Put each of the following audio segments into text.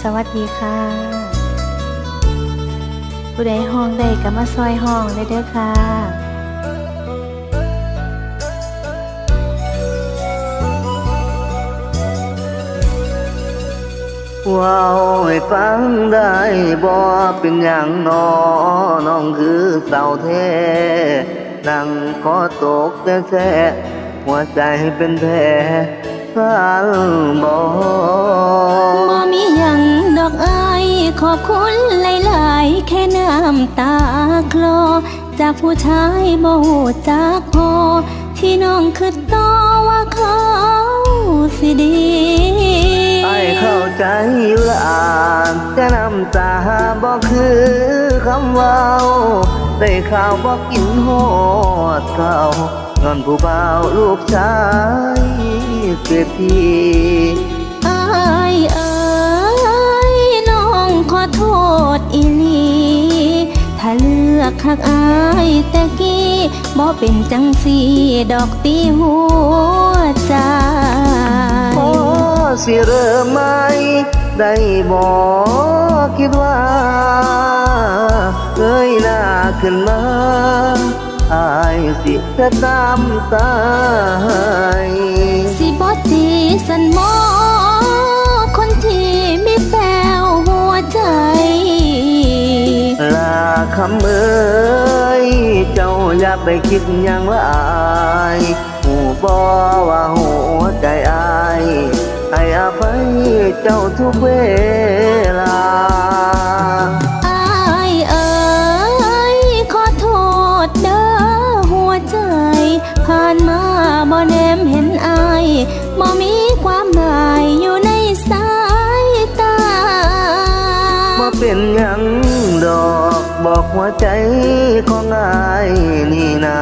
สวัสดีค่ะ ผู้ใดห้องได้ก็มาซอยห้องได้เด้อค่ะว้าวให้ฟังได้บ่เป็นอย่างนอน้องคือเสาแท้นั่งขอตกแต่แท้หัวใจเป็นแผล ฟังบ่บ่มีหยังดอกอายขอบคุณหลายๆ แค่น้ำตาคลอ จากผู้ชายบ่ฮู้จักพอ ที่น้องคิดต่อว่าเขาสิดีไอ้เข้าใจอยู่ละอานแต่น้ำตาบ่คือคำเว้าได้ข่าวบ่กินหอดข้าวนอนผู้บ่าวลูกชาย เศรษฐีอายเอ้ยน้องขอโทษอีหลีถ้าเลือกหักอายแต่กี้บ่เป็นจังสีดอกตีหัวใจพอสิเริ่มไหมได้บอกคิดว่าเอ้ยหน้าขึ้นมา อายสิจะตามตายสิบ่ตีสันหมอ คนที่มีแป้วหัวใจ ลาคำเอ้ยเจ้าอย่าไปคิดหยังละอายหูบอว่าหัวใจอายให้อภัยเจ้าทุกเว ความหมายอยู่ในสายตาบ่เป็นหยังดอกบอกหัวใจของอายนี่นา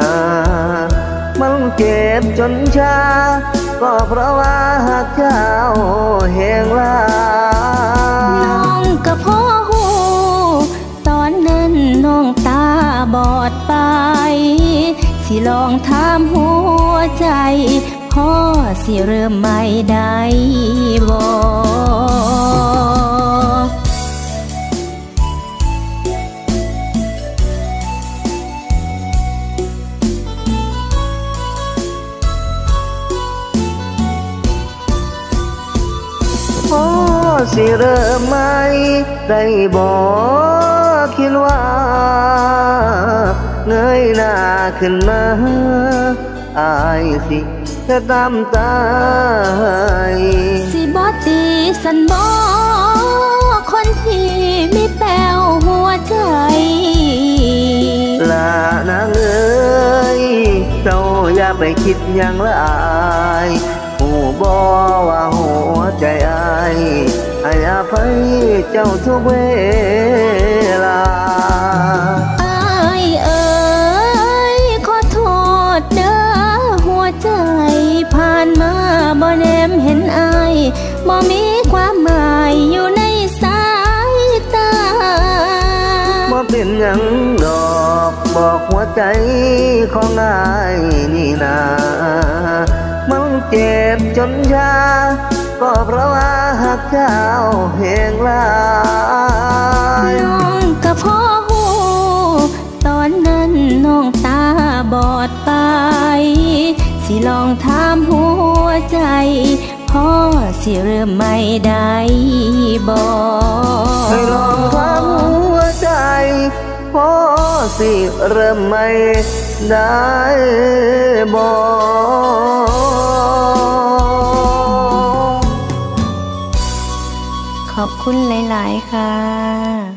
มันเจ็บจนชา ก็เพราะว่าหากเจ้าแห่งลาน้องก็พ่อหูตอนนั้นน้องตาบอดไป สิลองถามหัวใจ พ่อสิเริ่มไม่ได้บอพอสิเริ่มไหมได้บอกคิดว่า เงยหน้าขึ้นมา อายสิจะตามตายสิบอตีสันบอคนที่มีแป้วหัวใจลานางเอ้ยเจ้าอย่าไปคิดหยังละอายหูบอว่าหัวใจอายให้อภัยเจ้าทุกเว บ่มีความหมายอยู่ในสายตาบ่เป็นหยังดอกบอกหัวใจของอายนี่นามันเจ็บจนชาก็เพราะว่าหักเจ้าแห่งหลายน้องก็พ่อหูตอนนั้นน้องตาบอดไป สิลองถามหัวใจพ่อ สิเริ่มไม่ได้บอให้ลองทำหัวใจพอสิเริ่มไม่ได้บอกขอบคุณหลาย ๆ ค่ะ